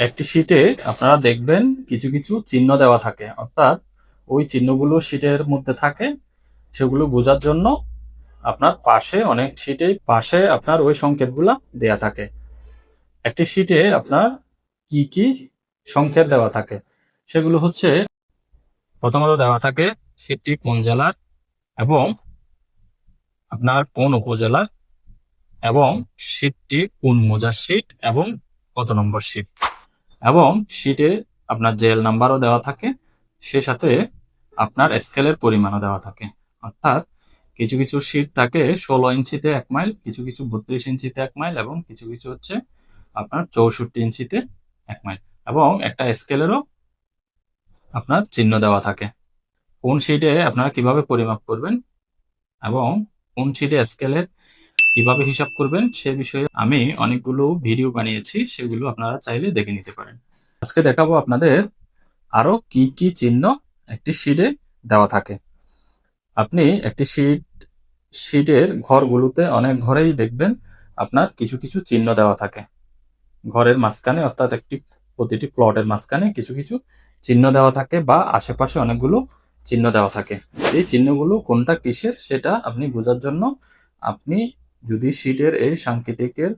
একটি শীটে আপনারা দেখবেন কিছু কিছু চিহ্ন দেওয়া থাকে। অর্থাৎ ওই চিহ্নগুলো শীটের মধ্যে থাকে, সেগুলো বোঝার জন্য আপনার পাশে অনেক শীটে পাশে আপনার ওই সংকেতগুলা দেয়া থাকে। একটি শীটে আপনার কি কি সংকেত দেওয়া থাকে, সেগুলো হচ্ছে প্রথমত দেওয়া থাকে শীটটি কোন জেলার এবং আপনার কোন উপজেলার এবং শীটটি কোন মোজার শীট এবং কত নম্বর শীট এবং শীটে আপনার জেল নাম্বারও দেওয়া থাকে, সে সাথে আপনার স্কেলের পরিমাণও দেওয়া থাকে। অর্থাৎ কিছু কিছু শীট থাকে ষোলো ইঞ্চিতে এক মাইল কিছু কিছু বত্রিশ ইঞ্চিতে এক মাইল এবং কিছু কিছু হচ্ছে আপনার চৌষট্টি ইঞ্চিতে এক মাইল এবং একটা স্কেলেরও আপনার চিহ্ন দেওয়া থাকে। কোন শীটে আপনারা কীভাবে পরিমাপ করবেন এবং কোন শীটে স্কেলের কীভাবে হিসাব করবেন সে বিষয়ে আমি অনেকগুলো ভিডিও বানিয়েছি, সেগুলো আপনারা চাইলে দেখে নিতে পারেন। আজকে দেখাবো আপনাদের আরও কি কি চিহ্ন একটি শীটে দেওয়া থাকে। আপনি একটি শীট শীটের ঘরগুলোতে অনেক ঘরেই দেখবেন আপনার কিছু কিছু চিহ্ন দেওয়া থাকে। ঘরের মাঝখানে অর্থাৎ একটি, প্রতিটি প্লটের মাঝখানে কিছু কিছু চিহ্ন দেওয়া থাকে বা আশেপাশে অনেকগুলো চিহ্ন দেওয়া থাকে। এই চিহ্নগুলো কোনটা কিসের সেটা আপনি বোঝার জন্য আপনি যদি শীটের এই সাংকেতিকের